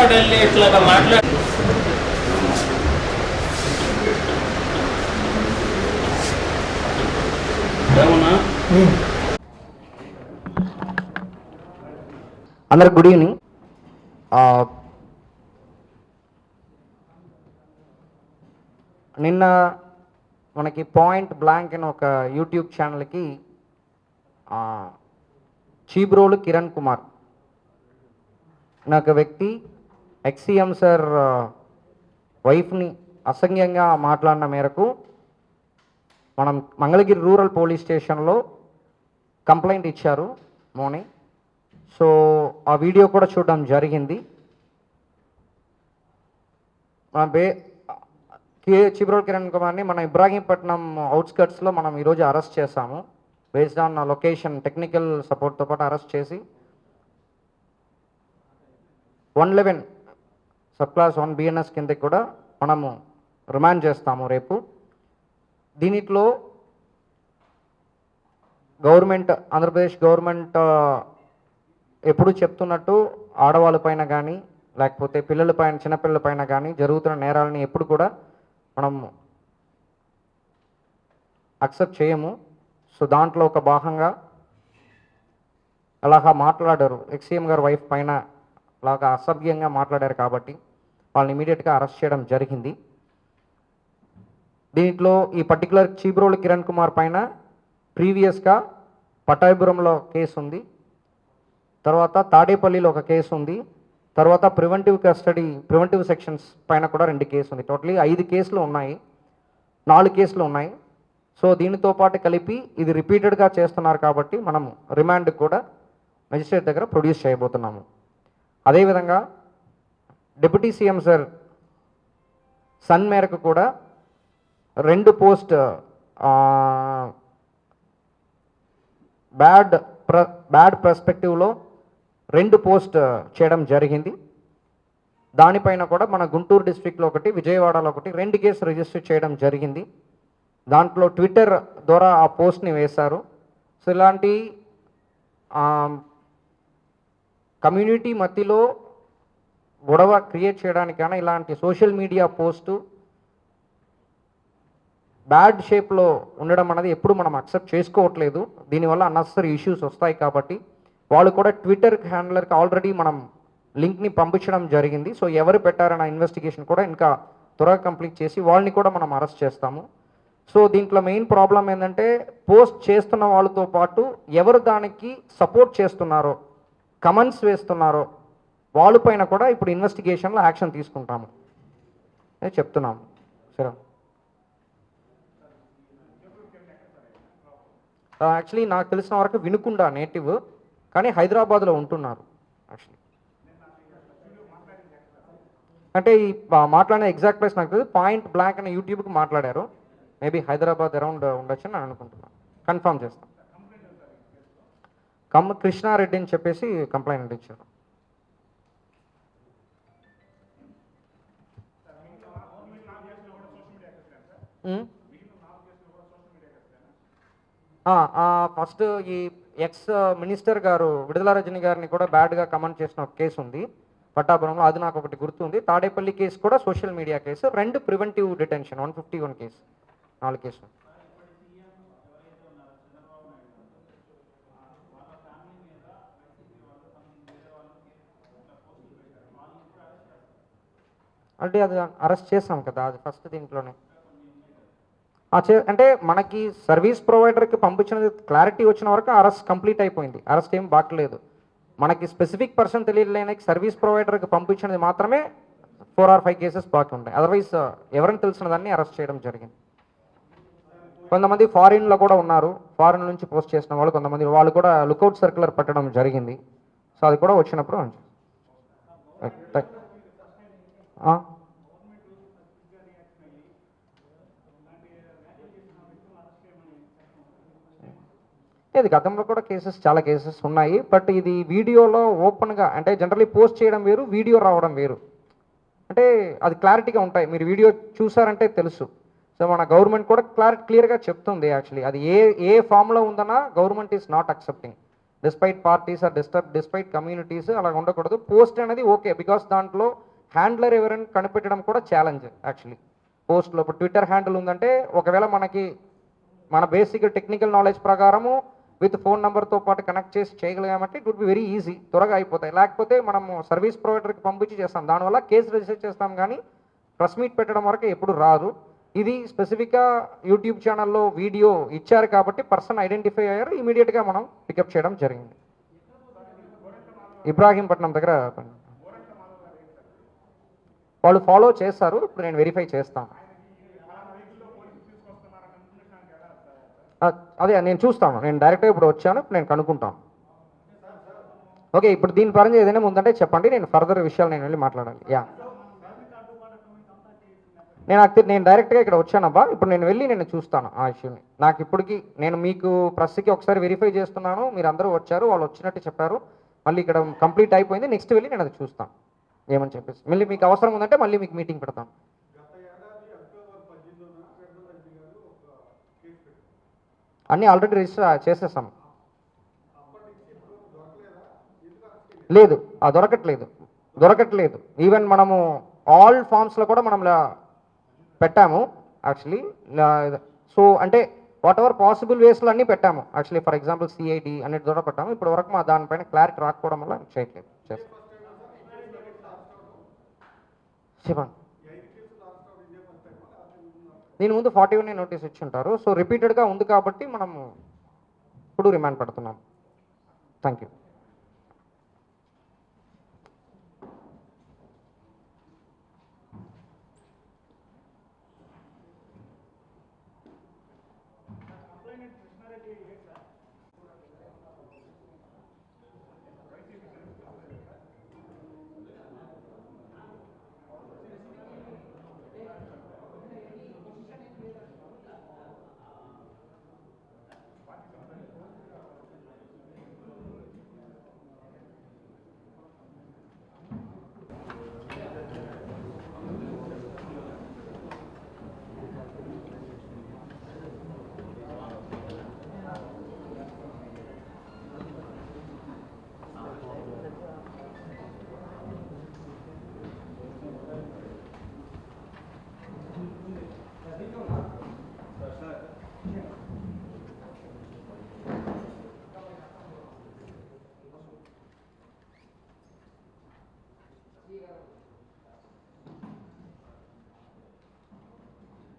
మాట్లాడాలి ఇట్లాగా మాట్లాడ అందరికి గుడ్ ఈవినింగ్. నిన్న మనకి పాయింట్ బ్లాంక్ అని ఒక యూట్యూబ్ ఛానల్కి చీబ్రోలు కిరణ్ కుమార్. నాకు ఒక వ్యక్తి ఎక్సీఎం సార్ వైఫ్ని అసంఖ్యంగా మాట్లాడిన మేరకు మనం మంగళగిరి రూరల్ పోలీస్ స్టేషన్లో కంప్లైంట్ ఇచ్చారు మార్నింగ్ సో ఆ వీడియో కూడా చూడడం జరిగింది. మన బే కే చిబ్రోల్ కిరణ్ కుమార్ని మన ఇబ్రాహీంపట్నం అవుట్స్కట్స్లో మనం ఈరోజు అరెస్ట్ చేశాము. బేస్డ్ ఆన్ లొకేషన్ టెక్నికల్ సపోర్ట్తో పాటు అరెస్ట్ చేసి one eleven sub clause one BNS కిందకి కూడా మనము రిమాండ్ చేస్తాము రేపు. దీనిట్లో గవర్నమెంట్ ఆంధ్రప్రదేశ్ గవర్నమెంట్ ఎప్పుడు చెప్తున్నట్టు ఆడవాళ్ళపైన కానీ లేకపోతే పిల్లల పైన కానీ జరుగుతున్న నేరాలని ఎప్పుడు కూడా మనం అక్సెప్ట్ చేయము. సో దాంట్లో ఒక భాగంగా అలాగా మాట్లాడారు. ఎక్సీఎం గారి వైఫ్ పైన అలాగా అసభ్యంగా మాట్లాడారు కాబట్టి వాళ్ళని ఇమీడియట్గా అరెస్ట్ చేయడం జరిగింది. దీంట్లో ఈ పర్టికులర్ చీబ్రోలు కిరణ్ కుమార్ పైన ప్రీవియస్గా పటాయిపురంలో కేసు ఉంది. తర్వాత తాడేపల్లిలో ఒక కేసు ఉంది. తర్వాత ప్రివెంటివ్ కస్టడీ ప్రివెంటివ్ సెక్షన్స్ పైన కూడా రెండు కేసు ఉంది టోటలీ ఐదు కేసులు ఉన్నాయి. నాలుగు కేసులు ఉన్నాయి. సో దీనితో పాటు కలిపి ఇది రిపీటెడ్గా చేస్తున్నారు కాబట్టి మనం రిమాండ్ కూడా మెజిస్ట్రేట్ దగ్గర ప్రొడ్యూస్ చేయబోతున్నాము. అదేవిధంగా డిప్యూటీ సీఎం సార్ సన్ మేరకు కూడా రెండు పోస్ట్ బ్యాడ్ ప్ర బ్యాడ్ పర్స్పెక్టివ్లో రెండు పోస్ట్ చేయడం జరిగింది. దానిపైన కూడా మన గుంటూరు డిస్ట్రిక్ట్లో ఒకటి విజయవాడలో ఒకటి రెండు కేసు రిజిస్టర్ చేయడం జరిగింది. దాంట్లో ట్విట్టర్ ద్వారా ఆ పోస్ట్ని వేశారు. సో ఇలాంటి కమ్యూనిటీ మధ్యలో గొడవ క్రియేట్ చేయడానికైనా ఇలాంటి సోషల్ మీడియా పోస్టు బ్యాడ్ షేప్లో ఉండడం అనేది ఎప్పుడు మనం అక్సెప్ట్ చేసుకోవట్లేదు. దీనివల్ల అన్నెసరీ ఇష్యూస్ వస్తాయి కాబట్టి వాళ్ళు కూడా ట్విట్టర్ హ్యాండ్లర్కి ఆల్రెడీ మనం లింక్ని పంపించడం జరిగింది. సో ఎవరు పెట్టారన్న ఇన్వెస్టిగేషన్ కూడా ఇంకా త్వరగా కంప్లీట్ చేసి వాళ్ళని కూడా మనం అరెస్ట్ చేస్తాము. సో దీంట్లో మెయిన్ ప్రాబ్లం ఏంటంటే పోస్ట్ చేస్తున్న వాళ్ళతో పాటు ఎవరు దానికి సపోర్ట్ చేస్తున్నారో కమెంట్స్ వేస్తున్నారో వాళ్ళపైన కూడా ఇప్పుడు ఇన్వెస్టిగేషన్లో యాక్షన్ తీసుకుంటాము. అని చెప్తున్నాము సరే. యాక్చువల్లీ నాకు తెలిసిన వరకు వినుకుండా నేటివ్ కానీ హైదరాబాద్లో ఉంటున్నారు యాక్చువల్లీ అంటే ఈ మాట్లాడిన ఎగ్జాక్ట్ ప్లేస్ నాకు తెలియదు. పాయింట్ బ్లాక్ అనే యూట్యూబ్కి మాట్లాడారు. మేబీ హైదరాబాద్ అరౌండ్ ఉండొచ్చు అని నేను అనుకుంటున్నాను. కన్ఫర్మ్ చేస్తాను కమ్మ కృష్ణారెడ్డి అని చెప్పేసి కంప్లైంట్ ఇచ్చారు. ఫస్ట్ ఈ ఎక్స్ మినిస్టర్ గారు విడుదల రజని గారిని కూడా బ్యాడ్గా కమెంట్ చేసిన ఒక కేసు ఉంది పట్టాపురంలో అది నాకు ఒకటి గుర్తుంది తాడేపల్లి కేసు కూడా సోషల్ మీడియా కేసు. రెండు preventive detention one fifty one case నాలుగు కేసు అంటే అది అరెస్ట్ చేసాం కదా అది ఫస్ట్ దీంట్లోనే. అంటే మనకి సర్వీస్ ప్రొవైడర్కి పంపించినది క్లారిటీ వచ్చిన వరకు అరెస్ట్ కంప్లీట్ అయిపోయింది. అరెస్ట్ ఏం బాగలేదు మనకి స్పెసిఫిక్ పర్సన్ తెలియలేని సర్వీస్ ప్రొవైడర్కి పంపించినది మాత్రమే ఫోర్ ఆర్ ఫైవ్ కేసెస్ బాకీ ఉంటాయి అదర్వైజ్ ఎవరిని తెలిసిన దాన్ని అరెస్ట్ చేయడం జరిగింది. కొంతమంది ఫారిన్లో కూడా ఉన్నారు. ఫారిన్ నుంచి పోస్ట్ చేసిన వాళ్ళు కొంతమంది వాళ్ళు కూడా లుకౌట్ సర్క్యులర్ పెట్టడం జరిగింది. సో అది కూడా వచ్చినప్పుడు థాంక్- గతంలో కూడా కేసెస్ చాలా కేసెస్ ఉన్నాయి. బట్ ఇది వీడియోలో ఓపెన్గా అంటే జనరలీ పోస్ట్ చేయడం వేరు వీడియో రావడం వేరు. అంటే అది క్లారిటీగా ఉంటాయి. మీరు వీడియో చూసారంటే తెలుసు. సో మన గవర్నమెంట్ కూడా క్లారిటీ క్లియర్గా చెప్తుంది యాక్చువల్లీ అది ఏ ఏ ఫామ్లో ఉందన్నా government is not accepting despite parties are disturb despite communities అలా ఉండకూడదు. పోస్ట్ అనేది ఓకే బికాస్ దాంట్లో హ్యాండ్లర్ ఎవరైనా కనిపెట్టడం కూడా ఛాలెంజ్ యాక్చువల్లీ పోస్ట్లో ఇప్పుడు ట్విట్టర్ హ్యాండిల్ ఉందంటే ఒకవేళ మనకి మన బేసిక్ టెక్నికల్ నాలెడ్జ్ ప్రకారము విత్ ఫోన్ నెంబర్తో పాటు కనెక్ట్ చేసి చేయగలిగామంటే it would be very easy త్వరగా అయిపోతాయి. లేకపోతే మనము సర్వీస్ ప్రొవైడర్కి పంపించి చేస్తాం. దానివల్ల కేసు రిజిస్టర్ చేస్తాం కానీ ప్రెస్ మీట్ పెట్టడం వరకు ఎప్పుడు రాదు. ఇది స్పెసిఫిక్గా యూట్యూబ్ ఛానల్లో వీడియో ఇచ్చారు కాబట్టి పర్సన్ ఐడెంటిఫై అయ్యారు. ఇమీడియట్గా మనం పికప్ చేయడం జరిగింది. ఇబ్రాహీంపట్నం దగ్గర వాళ్ళు ఫాలో చేస్తారు. ఇప్పుడు నేను వెరిఫై చేస్తాను. అదే నేను చూస్తాను. నేను డైరెక్ట్గా ఇప్పుడు వచ్చాను నేను కనుక్కుంటాను. ఓకే ఇప్పుడు దీని పరంగా ఏదైనా ఉందంటే చెప్పండి నేను ఫర్దర్ విషయాలు నేను వెళ్ళి మాట్లాడాలి. యా నేను నాకు నేను డైరెక్ట్గా ఇక్కడ వచ్చానబ్బా. ఇప్పుడు నేను వెళ్ళి నేను చూస్తాను ఆ ఇష్యూని నాకు ఇప్పటికి నేను మీకు ప్రెస్కి ఒకసారి వెరిఫై చేస్తున్నాను. మీరు అందరూ వచ్చారు వాళ్ళు వచ్చినట్టు చెప్పారు. మళ్ళీ ఇక్కడ కంప్లీట్ అయిపోయింది. నెక్స్ట్ వెళ్ళి నేను అది చూస్తాను. ఏమని చెప్పేసి. మళ్ళీ మీకు అవసరం ఉందంటే మళ్ళీ మీకు మీటింగ్ పెడతాను. అన్నీ ఆల్రెడీ రిజిస్టర్ చేసేసాం. లేదు ఆ దొరకట్లేదు దొరకట్లేదు. ఈవెన్ మనము ఆల్ ఫామ్స్లో కూడా మనం పెట్టాము యాక్చువల్లీ సో అంటే వాట్ ఎవర్ పాసిబుల్ వేస్లో అన్నీ పెట్టాము. యాక్చువల్లీ ఫర్ ఎగ్జాంపుల్ సిఐడి అనేది ద్వారా పెట్టాము ఇప్పుడు వరకు మా దానిపైన క్లారిటీ రాకపోవడం వల్ల చేయట్లేదు. చేస్తాం. చెప్పండి. దీని ముందు ఫార్టీ వన్ నోటీస్ ఇచ్చి ఉంటారు సో రిపీటెడ్గా ఉంది కాబట్టి మనం ఇప్పుడు రిమాండ్ పెడుతున్నాం. Thank you.